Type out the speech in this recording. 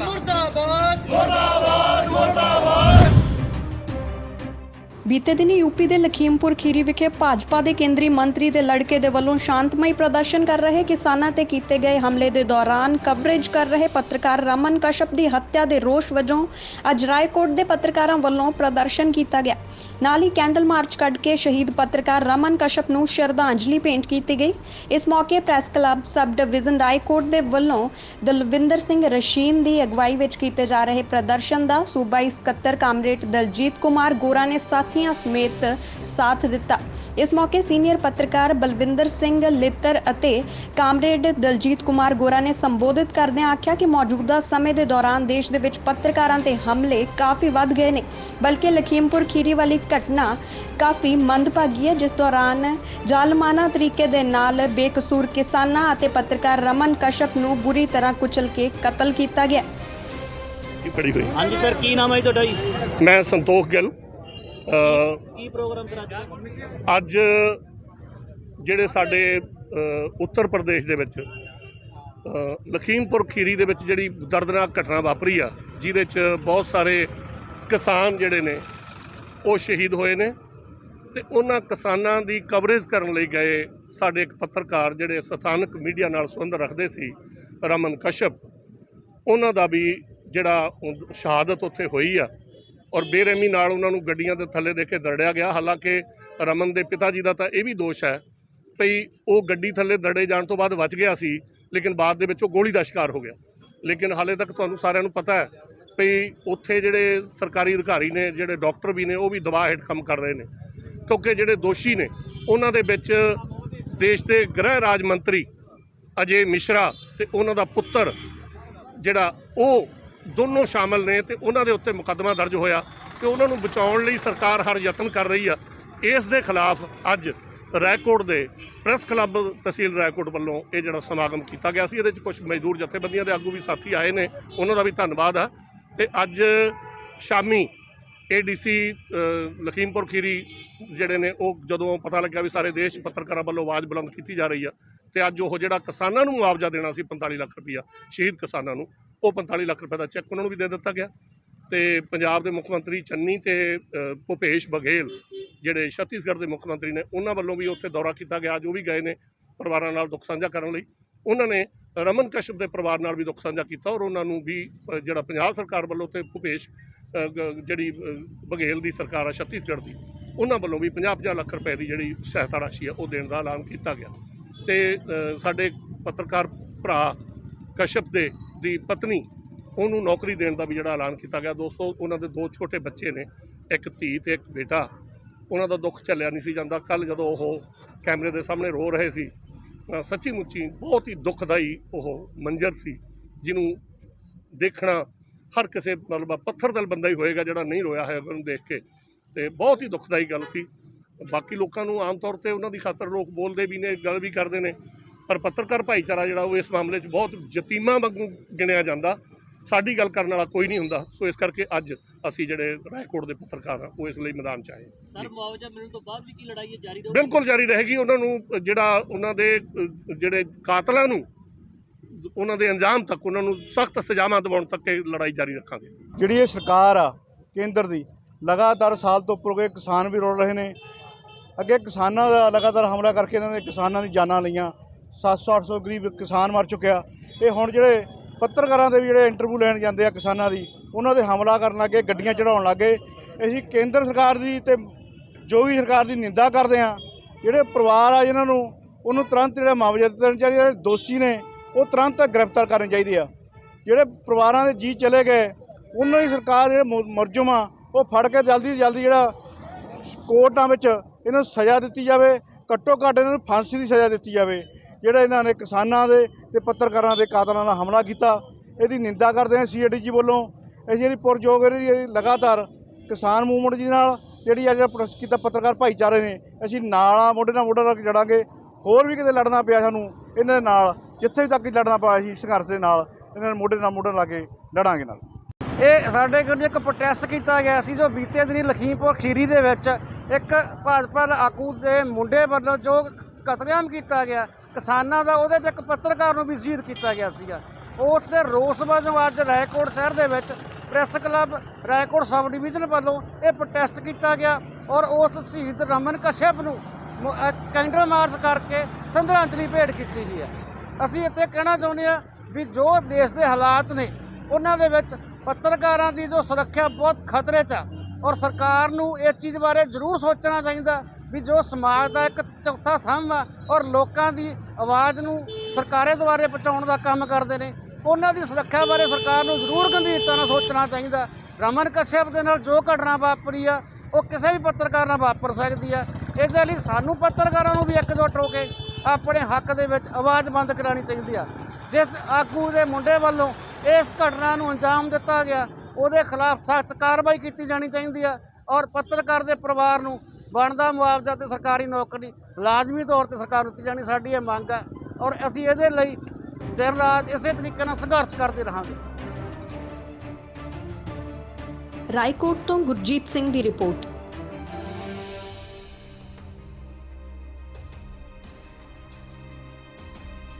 Party ਮੁਰਦਾਬਾਦ। ਬੀਤੇ ਦਿਨੀ ਯੂਪੀ ਦੇ ਲਖੀਮਪੁਰ ਖੀਰੀ ਵਿਖੇ ਭਾਜਪਾ ਦੇ ਕੇਂਦਰੀ ਮੰਤਰੀ ਦੇ ਲੜਕੇ ਦੇ ਵੱਲੋਂ ਸ਼ਾਂਤਮਈ ਪ੍ਰਦਰਸ਼ਨ ਕਰ ਰਹੇ ਕਿਸਾਨਾਂ ਤੇ ਕੀਤੇ ਗਏ ਹਮਲੇ ਦੇ ਦੌਰਾਨ ਕਵਰੇਜ ਕਰ ਰਹੇ ਪੱਤਰਕਾਰ ਰਮਨ ਕਸ਼ਪ ਦੀ ਹੱਤਿਆ ਦੇ ਰੋਸ਼ ਵਜੋਂ ਅੱਜ ਰਾਏਕੋਟ ਦੇ ਪੱਤਰਕਾਰਾਂ ਵੱਲੋਂ ਪ੍ਰਦਰਸ਼ਨ ਕੀਤਾ ਗਿਆ। ਨਾਲ ਹੀ ਕੈਂਡਲ ਮਾਰਚ ਕੱਢ ਕੇ ਸ਼ਹੀਦ ਪੱਤਰਕਾਰ ਰਮਨ ਕਸ਼ਪ ਨੂੰ ਸ਼ਰਧਾਂਜਲੀ ਭੇਂਟ ਕੀਤੀ ਗਈ। ਇਸ ਮੌਕੇ press club sub division Raikot ਦੇ ਵੱਲੋਂ ਦਲਵਿੰਦਰ ਸਿੰਘ ਰਸ਼ੀਨ ਦੀ ਅਗਵਾਈ ਵਿੱਚ ਕੀਤੇ ਜਾ ਰਹੇ ਪ੍ਰਦਰਸ਼ਨ ਦਾ ਸੂਬਾਈ ਸਕੱਤਰ ਕਾਮਰੇਡ ਦਲਜੀਤ ਕੁਮਾਰ ਗੋਰਾ ਨੇ ਸਾਥੀਆਂ ਸਮੇਤ ਸਾਥ ਦਿੱਤਾ। ਇਸ ਮੌਕੇ ਸੀਨੀਅਰ ਪੱਤਰਕਾਰ ਬਲਵਿੰਦਰ ਸਿੰਘ ਲਿੱਤਰ ਅਤੇ ਕਾਮਰੇਡ ਦਲਜੀਤ ਕੁਮਾਰ ਗੋਰਾ ਨੇ ਸੰਬੋਧਿਤ ਕਰਦਿਆਂ ਆਖਿਆ ਕਿ ਮੌਜੂਦਾ ਸਮੇਂ ਦੇ ਦੌਰਾਨ ਦੇਸ਼ ਦੇ ਵਿੱਚ ਪੱਤਰਕਾਰਾਂ ਤੇ ਹਮਲੇ ਕਾਫੀ ਵੱਧ ਗਏ ਨੇ, ਬਲਕਿ ਲਖੀਮਪੁਰ ਖੀਰੀ ਵਾਲੀ ਘਟਨਾ ਕਾਫੀ ਮੰਦਭਾਗੀ ਹੈ। ਜਿਸ ਦੌਰਾਨ ਜ਼ਾਲਮਾਨਾ ਤਰੀਕੇ ਦੇ ਨਾਲ ਬੇਕਸੂਰ ਕਿਸਾਨਾਂ ਅਤੇ ਪੱਤਰਕਾਰ ਰਮਨ ਕਸ਼ਪ ਨੂੰ ਬੁਰੀ ਤਰ੍ਹਾਂ ਕੁਚਲ ਕੇ ਕਤਲ ਕੀਤਾ ਗਿਆ। ਕੀ ਫੜੀ ਹੋਈ? ਹਾਂਜੀ ਸਰ ਕੀ ਨਾਮ ਹੈ ਜੀ ਤੁਹਾਡਾ ਜੀ? ਮੈਂ ਸੰਤੋਖ ਗਿੱਲ। ਅ, ਕੀ ਪ੍ਰੋਗਰਾਮ ਸਰ ਅੱਜ? ਅੱਜ ਜਿਹੜੇ ਸਾਡੇ ਅ, ਉੱਤਰ ਪ੍ਰਦੇਸ਼ ਦੇ ਵਿੱਚ ਅ, ਲਖੀਮਪੁਰ ਖੀਰੀ ਦੇ ਵਿੱਚ ਜਿਹੜੀ ਦਰਦਨਾਕ ਘਟਨਾ ਵਾਪਰੀ ਆ ਜਿਹਦੇ 'ਚ ਬਹੁਤ ਸਾਰੇ ਕਿਸਾਨ ਜਿਹੜੇ ਨੇ ਉਹ ਸ਼ਹੀਦ ਹੋਏ ਨੇ ਤੇ ਉਹਨਾਂ ਕਿਸਾਨਾਂ ਦੀ ਕਵਰੇਜ ਕਰਨ ਲਈ ਗਏ ਸਾਡੇ ਇੱਕ ਪੱਤਰਕਾਰ ਜਿਹੜੇ ਸਥਾਨਕ ਮੀਡੀਆ ਨਾਲ ਸੰਬੰਧ ਰੱਖਦੇ ਸੀ, ਰਮਨ ਕਸ਼ਪ। ਉਹਨਾਂ ਦਾ ਵੀ ਜਿਹੜਾ ਸ਼ਹਾਦਤ ਉੱਥੇ ਹੋਈ ਆ ਔਰ ਬੇਰਹਿਮੀ ਨਾਲ ਉਹਨਾਂ ਨੂੰ ਗੱਡੀਆਂ ਦੇ ਥੱਲੇ ਦੇ ਕੇ ਦਰੜਿਆ ਗਿਆ। ਹਾਲਾਂਕਿ ਰਮਨ ਦੇ ਪਿਤਾ ਜੀ ਦਾ ਤਾਂ ਇਹ ਵੀ ਦੋਸ਼ ਹੈ ਭਈ ਉਹ ਗੱਡੀ ਥੱਲੇ ਦਰੜੇ ਜਾਣ ਤੋਂ ਬਾਅਦ ਬਚ ਗਿਆ ਸੀ, ਲੇਕਿਨ ਬਾਅਦ ਦੇ ਵਿੱਚ ਉਹ ਗੋਲੀ ਦਾ ਸ਼ਿਕਾਰ ਹੋ ਗਿਆ। ਲੇਕਿਨ ਹਾਲੇ ਤੱਕ ਤੁਹਾਨੂੰ ਸਾਰਿਆਂ ਨੂੰ ਪਤਾ ਹੈ ਭਈ ਉੱਥੇ ਜਿਹੜੇ ਸਰਕਾਰੀ ਅਧਿਕਾਰੀ ਨੇ, ਜਿਹੜੇ ਡਾਕਟਰ ਵੀ ਨੇ, ਉਹ ਵੀ ਦਬਾਅ ਹੇਠ ਕੰਮ ਕਰ ਰਹੇ ਨੇ। ਕਿਉਂਕਿ ਜਿਹੜੇ ਦੋਸ਼ੀ ਨੇ, ਉਹਨਾਂ ਦੇ ਵਿੱਚ ਦੇਸ਼ ਦੇ ਗ੍ਰਹਿ ਰਾਜ ਮੰਤਰੀ ਅਜੇ ਮਿਸ਼ਰਾ ਤੇ ਉਹਨਾਂ ਦਾ ਪੁੱਤਰ ਜਿਹੜਾ, ਉਹ ਦੋਨੋਂ ਸ਼ਾਮਲ ਨੇ ਤੇ ਉਹਨਾਂ ਦੇ ਉੱਤੇ ਮੁਕੱਦਮਾ ਦਰਜ ਹੋਇਆ ਤੇ ਉਹਨਾਂ ਨੂੰ ਬਚਾਉਣ ਲਈ ਸਰਕਾਰ ਹਰ ਯਤਨ ਕਰ ਰਹੀ ਆ। ਇਸ ਦੇ ਖਿਲਾਫ ਅੱਜ ਰਾਏਕੋਟ ਦੇ ਪ੍ਰੈਸ ਕਲੱਬ ਤਹਿਸੀਲ ਰਾਏਕੋਟ ਵੱਲੋਂ ਇਹ ਜਿਹੜਾ ਸਮਾਗਮ ਕੀਤਾ ਗਿਆ ਸੀ, ਇਹਦੇ ਵਿੱਚ ਕੁਝ ਮਜ਼ਦੂਰ ਜਥੇਬੰਦੀਆਂ ਦੇ ਆਗੂ ਵੀ ਸਾਥੀ ਆਏ ਨੇ, ਉਹਨਾਂ ਦਾ ਵੀ ਧੰਨਵਾਦ ਆ। ਤੇ ਅੱਜ ਸ਼ਾਮੀ ਏਡੀਸੀ ਲਖੀਮਪੁਰ ਖੀਰੀ ਜਿਹੜੇ ਨੇ ਉਹ ਜਦੋਂ ਪਤਾ ਲੱਗਿਆ ਵੀ ਸਾਰੇ ਦੇਸ਼ ਪੱਤਰਕਾਰਾਂ ਵੱਲੋਂ ਆਵਾਜ਼ ਬੁਲੰਦ ਕੀਤੀ ਜਾ ਰਹੀ ਆ ਤੇ ਅੱਜ ਉਹ ਜਿਹੜਾ ਕਿਸਾਨਾਂ ਨੂੰ ਮੁਆਵਜ਼ਾ ਦੇਣਾ ਸੀ 45 ਲੱਖ ਰੁਪਈਆ ਸ਼ਹੀਦ ਕਿਸਾਨਾਂ ਨੂੰ ਉਹ 45 ਲੱਖ ਰੁਪਏ ਦਾ ਚੈੱਕ ਉਹਨਾਂ ਨੂੰ ਵੀ ਦੇ ਦਿੱਤਾ ਗਿਆ। ਤੇ ਪੰਜਾਬ ਦੇ ਮੁੱਖ ਮੰਤਰੀ ਚੰਨੀ ਤੇ ਅ, ਭੁਪੇਸ਼ ਬਘੇਲ ਜਿਹੜੇ ਛੱਤੀਸਗੜ੍ਹ ਦੇ ਮੁੱਖ ਮੰਤਰੀ ਨੇ ਉਹਨਾਂ ਵੱਲੋਂ ਵੀ ਉੱਥੇ ਦੌਰਾ ਕੀਤਾ ਗਿਆ। ਅੱਜ ਉਹ ਵੀ ਗਏ ਨੇ ਪਰਿਵਾਰਾਂ ਨਾਲ ਦੁੱਖ ਸਾਂਝਾ ਕਰਨ ਲਈ। ਉਹਨਾਂ ਨੇ ਰਮਨ ਕਸ਼ਪ ਦੇ ਪਰਿਵਾਰ ਨਾਲ ਵੀ ਦੁੱਖ ਸਾਂਝਾ ਕੀਤਾ ਔਰ ਉਹਨਾਂ ਨੂੰ ਵੀ ਜਿਹੜਾ ਪੰਜਾਬ ਸਰਕਾਰ ਵੱਲੋਂ ਤੇ ਭੁਪੇਸ਼ ਗ- ਜਿਹੜੀ ਅ, ਬਘੇਲ ਦੀ ਸਰਕਾਰ ਆ ਛੱਤੀਸਗੜ੍ਹ ਦੀ ਉਹਨਾਂ ਵੱਲੋਂ ਵੀ 50-50 ਲੱਖ ਰੁਪਏ ਦੀ ਜਿਹੜੀ ਸਹਾਇਤਾ ਰਾਸ਼ੀ ਆ ਉਹ ਦੇਣ ਦਾ ਐਲਾਨ ਕੀਤਾ ਗਿਆ। ਤੇ ਸਾਡੇ ਪੱਤਰਕਾਰ ਭਰਾ ਕਸ਼ਪ ਦੇ ਦੀ ਪਤਨੀ ਉਹਨੂੰ ਨੌਕਰੀ ਦੇਣ ਦਾ ਵੀ ਜਿਹੜਾ ਐਲਾਨ ਕੀਤਾ ਗਿਆ। ਦੋਸਤੋ ਉਹਨਾਂ ਦੇ ਦੋ ਛੋਟੇ ਬੱਚੇ ਨੇ ਇੱਕ ਧੀ ਤੇ ਇੱਕ ਬੇਟਾ। ਉਹਨਾਂ ਦਾ ਦੁੱਖ ਝੱਲਿਆ ਨਹੀਂ ਸੀ ਜਾਂਦਾ। ਕੱਲ ਜਦੋਂ ਉਹ ਕੈਮਰੇ ਦੇ ਸਾਹਮਣੇ ਰੋ ਰਹੇ ਸੀ ਅ, ਸੱਚੀ ਮੁੱਚੀ ਬਹੁਤ ਹੀ ਦੁਖਦਾਈ ਉਹ ਮੰਜ਼ਰ ਸੀ ਜਿਹਨੂੰ ਦੇਖਣਾ ਹਰ ਕਿਸੇ ਮਤਲਬ ਪੱਥਰ ਦਲ ਬੰਦਾ ਹੀ ਹੋਏਗਾ ਜਿਹੜਾ ਨਹੀਂ ਰੋਇਆ ਹੈ ਉਹਨੂੰ ਦੇਖ ਕੇ। ਤੇ ਬਹੁਤ ਹੀ ਦੁਖਦਾਈ ਗੱਲ ਸੀ। ਬਾਕੀ ਲੋਕਾਂ ਨੂੰ ਆਮ ਤੌਰ ਤੇ ਉਹਨਾਂ ਦੀ ਖਾਤਰ ਲੋਕ ਬੋਲਦੇ ਵੀ ਨੇ ਗੱਲ ਵੀ ਕਰਦੇ ਨੇ ਪਰ ਪੱਤਰਕਾਰ ਭਾਈਚਾਰਾ ਜਿਹੜਾ ਉਹ ਇਸ ਮਾਮਲੇ 'ਚ ਬਹੁਤ ਯਤੀਮਾਂ ਵਾਂਗੂ ਗਿਣਿਆ ਜਾਂਦਾ। ਸਾਡੀ ਗੱਲ ਕਰਨ ਵਾਲਾ ਕੋਈ ਨਹੀਂ ਹੁੰਦਾ। ਸੋ ਇਸ ਕਰਕੇ ਅੱਜ ਅਸੀਂ ਜਿਹੜੇ ਰਾਏਕੋਟ ਦੇ ਪੱਤਰਕਾਰ ਆ ਉਹ ਇਸ ਲਈ ਮੈਦਾਨ 'ਚ ਆਏ ਸਰ ਮੁਆਵਜ਼ਾ ਮਿਲਣ ਤੋਂ ਬਾਅਦ ਵੀ ਕੀ ਲੜਾਈ ਹੈ? ਜਾਰੀ ਰਹੂਗੀ ਬਿਲਕੁਲ ਜਾਰੀ ਰਹੇਗੀ। ਉਹਨਾਂ ਨੂੰ ਜਿਹੜਾ ਉਹਨਾਂ ਦੇ ਜਿਹੜੇ ਕਾਤਲਾਂ ਨੂੰ ਉਹਨਾਂ ਦੇ ਅੰਜਾਮ ਤੱਕ ਉਹਨਾਂ ਨੂੰ ਸਖਤ ਸਜ਼ਾਵਾਂ ਦਿਵਾਉਣ ਤੱਕ ਇਹ ਲੜਾਈ ਜਾਰੀ ਰੱਖਾਂਗੇ। ਜਿਹੜੀ ਇਹ ਸਰਕਾਰ ਆ ਕੇਂਦਰ ਦੀ ਲਗਾਤਾਰ ਸਾਲ ਤੋਂ ਉੱਪਰ ਗਏ ਕਿਸਾਨ ਵੀ ਰੋਲ ਰਹੇ ਨੇ। ਅੱਗੇ ਕਿਸਾਨਾਂ ਦਾ ਲਗਾਤਾਰ ਹਮਲਾ ਕਰਕੇ ਇਹਨਾਂ ਨੇ ਕਿਸਾਨਾਂ ਦੀ ਜਾਨਾਂ ਲਈਆਂ। 700-800 ਗਰੀਬ ਕਿਸਾਨ ਮਰ ਚੁੱਕਿਆ। ਇਹ ਹੁਣ ਜਿਹੜੇ ਪੱਤਰਕਾਰਾਂ ਦੇ ਵੀ ਜਿਹੜੇ ਇੰਟਰਵਿਊ ਲੈਣ ਜਾਂਦੇ ਆ ਕਿਸਾਨਾਂ ਦੀ ਉਹਨਾਂ ਦੇ ਹਮਲਾ ਕਰਨ ਲੱਗੇ, ਗੱਡੀਆਂ ਚੜਾਉਣ ਲੱਗੇ। ਅਸੀਂ ਕੇਂਦਰ ਸਰਕਾਰ ਦੀ ਤੇ ਜੋ ਵੀ ਸਰਕਾਰ ਦੀ ਨਿੰਦਾ ਕਰਦੇ ਆ ਜਿਹੜੇ ਪਰਿਵਾਰ ਆ ਜਿਨ੍ਹਾਂ ਨੂੰ, ਉਹਨੂੰ ਤੁਰੰਤ ਜਿਹੜਾ ਮੁਆਵਜ਼ਾ ਦੇਣਾ ਚਾਹੀਦਾ, ਜਿਹੜੇ ਦੋਸ਼ੀ ਨੇ, ਉਹ ਤੁਰੰਤ ਗ੍ਰਿਫਤਾਰ ਕਰਨੇ ਚਾਹੀਦੇ ਆ। ਜਿਹੜੇ ਪਰਿਵਾਰਾਂ ਦੇ ਜੀ ਚਲੇ ਗਏ, ਉਹਨਾਂ ਦੀ ਸਰਕਾਰ ਜਿਹੜੇ ਮੁ- ਮੁਲਜ਼ਮ ਆ, ਉਹ ਫੜ ਕੇ ਜਲਦੀ ਤੋਂ ਜਲਦੀ ਜਿਹੜਾ ਕੋਰਟਾਂ ਵਿੱਚ ਇਹਨਾਂ ਨੂੰ ਸਜ਼ਾ ਦਿੱਤੀ ਜਾਵੇ। ਘੱਟੋ ਘੱਟ ਇਹਨਾਂ ਨੂੰ ਫਾਂਸੀ ਦੀ ਸਜ਼ਾ ਦਿੱਤੀ ਜਾਵੇ। ਜਿਹੜਾ ਇਹਨਾਂ ਨੇ ਕਿਸਾਨਾਂ ਦੇ ਤੇ ਪੱਤਰਕਾਰਾਂ ਦੇ ਕਾਤਲਾਂ ਨਾਲ ਹਮਲਾ ਕੀਤਾ, ਇਹਦੀ ਨਿੰਦਾ ਕਰਦੇ ਹਾਂ ਸੀਏਡੀਜੀ ਵੱਲੋਂ। ਇਹ ਜਿਹੜੀ ਪੁਰਜੋਗ ਜਿਹੜੀ ਲਗਾਤਾਰ ਕਿਸਾਨ ਮੂਵਮੈਂਟ ਜੀ ਨਾਲ ਜਿਹੜੀ ਆ ਜਿਹੜਾ ਪ੍ਰੋਟੈਸਟ ਕੀਤਾ ਪੱਤਰਕਾਰ ਭਾਈਚਾਰੇ ਨੇ, ਅਸੀਂ ਨਾਲ ਮੋਢੇ ਨਾਲ ਮੋਢਾ ਰੱਖ ਜੜਾਂਗੇ ਹੋਰ ਵੀ ਕਿਤੇ ਲੜਨਾ ਪਿਆ ਸਾਨੂੰ, ਇਹਨਾਂ ਦੇ ਨਾਲ, ਜਿੱਥੇ ਵੀ ਤੱਕ ਲੜਨਾ ਪਿਆ ਸੀ, ਸੰਘਰਸ਼ ਦੇ ਨਾਲ, ਇਹਨਾਂ ਨੇ ਮੋਢੇ ਨਾਲ ਮੋਢਾ ਲਾ ਕੇ ਲੜਾਂਗੇ ਨਾਲ। ਇਹ ਸਾਡੇ ਕੋਲ ਇੱਕ ਪ੍ਰੋਟੈਸਟ ਕੀਤਾ ਗਿਆ ਸੀ, ਜੋ ਬੀਤੇ ਦਿਨੀ ਲਖੀਮਪੁਰ ਖੀਰੀ ਦੇ ਵਿੱਚ ਇੱਕ ਭਾਜਪਾ ਆਗੂ ਦੇ ਮੁੰਡੇ ਵੱਲੋਂ ਜੋ ਕਤਲੇਆਮ ਕੀਤਾ ਗਿਆ, ਕਿਸਾਨਾਂ ਦਾ ਉਹਦੇ 'ਚ ਇੱਕ ਪੱਤਰਕਾਰ ਨੂੰ ਵੀ ਸ਼ਹੀਦ ਕੀਤਾ ਗਿਆ ਸੀਗਾ। ਉਸ ਦੇ ਰੋਸ ਵਜੋਂ ਅੱਜ ਰਾਏਕੋਟ ਸ਼ਹਿਰ ਦੇ ਵਿੱਚ press club Raikot sub division ਵੱਲੋਂ ਇਹ ਪ੍ਰੋਟੈਸਟ ਕੀਤਾ ਗਿਆ ਔਰ ਉਸ ਸ਼ਹੀਦ ਰਮਨ ਕਸ਼ਯਪ ਨੂੰ ਕੈਂਡਲ ਮਾਰਚ ਕਰਕੇ ਸੰਦਰਾਂਜਲੀ ਭੇਟ ਕੀਤੀ ਗਈ ਹੈ। ਅਸੀਂ ਇੱਥੇ ਕਹਿਣਾ ਚਾਹੁੰਦੇ ਹਾਂ ਵੀ ਜੋ ਦੇਸ਼ ਦੇ ਹਾਲਾਤ ਨੇ, ਉਹਨਾਂ ਦੇ ਵਿੱਚ ਪੱਤਰਕਾਰਾਂ ਦੀ ਜੋ ਸੁਰੱਖਿਆ ਬਹੁਤ ਖਤਰੇ 'ਚ ਆ ਔਰ ਸਰਕਾਰ ਨੂੰ ਇਸ ਚੀਜ਼ ਬਾਰੇ ਜ਼ਰੂਰ ਸੋਚਣਾ ਚਾਹੀਦਾ ਵੀ ਜੋ ਸਮਾਜ ਦਾ ਇੱਕ ਚੌਥਾ ਥੰਮ ਆ ਔਰ ਲੋਕਾਂ ਦੀ ਆਵਾਜ਼ ਨੂੰ ਸਰਕਾਰੇ ਦੁਆਰੇ ਪਹੁੰਚਾਉਣ ਦਾ ਕੰਮ ਕਰਦੇ ਨੇ ਉਹਨਾਂ ਦੀ ਸੁਰੱਖਿਆ ਬਾਰੇ ਸਰਕਾਰ ਨੂੰ ਜ਼ਰੂਰ ਗੰਭੀਰਤਾ ਨਾਲ ਸੋਚਣਾ ਚਾਹੀਦਾ। ਰਮਨ ਕਸ਼ਯਪ ਦੇ ਨਾਲ ਜੋ ਘਟਨਾ ਵਾਪਰੀ ਆ, ਉਹ ਕਿਸੇ ਵੀ ਪੱਤਰਕਾਰ ਨਾਲ ਵਾਪਰ ਸਕਦੀ ਆ। ਇਹਦੇ ਲਈ ਸਾਨੂੰ ਪੱਤਰਕਾਰਾਂ ਨੂੰ ਵੀ ਇਕਜੁੱਟ ਹੋ ਕੇ ਆਪਣੇ ਹੱਕ ਦੇ ਵਿੱਚ ਆਵਾਜ਼ ਬੰਦ ਕਰਾਉਣੀ ਚਾਹੀਦੀ ਆ। ਜਿਸ ਆਗੂ ਦੇ ਮੁੰਡੇ ਵੱਲੋਂ ਇਸ ਘਟਨਾ ਨੂੰ ਅੰਜਾਮ ਦਿੱਤਾ ਗਿਆ, ਉਹਦੇ ਖਿਲਾਫ ਸਖਤ ਕਾਰਵਾਈ ਕੀਤੀ ਜਾਣੀ ਚਾਹੀਦੀ ਆ ਔਰ ਪੱਤਰਕਾਰ ਦੇ ਪਰਿਵਾਰ ਨੂੰ ਬਣਦਾ ਮੁਆਵਜ਼ਾ ਤੇ ਸਰਕਾਰੀ ਨੌਕਰੀ ਲਾਜ਼ਮੀ ਤੌਰ ਤੇ ਸਰਕਾਰ ਨੂੰ ਦਿੱਤੀ ਜਾਣੀ, ਸਾਡੀ ਇਹ ਮੰਗ ਹੈ ਔਰ ਅਸੀਂ ਇਹਦੇ ਲਈ ਦਿਨ ਰਾਤ ਇਸੇ ਤਰੀਕੇ ਨਾਲ ਸੰਘਰਸ਼ ਕਰਦੇ ਰਹਾਂਗੇ। ਰਾਏਕੋਟ ਤੋਂ ਗੁਰਜੀਤ ਸਿੰਘ ਦੀ ਰਿਪੋਰਟ।